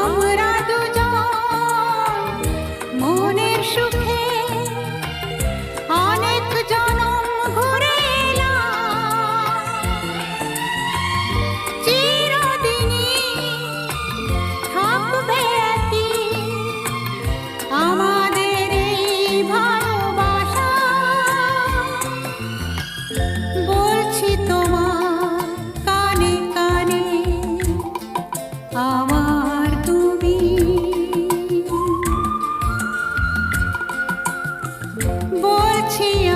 আমরা দুজন মনের সুখ tinha.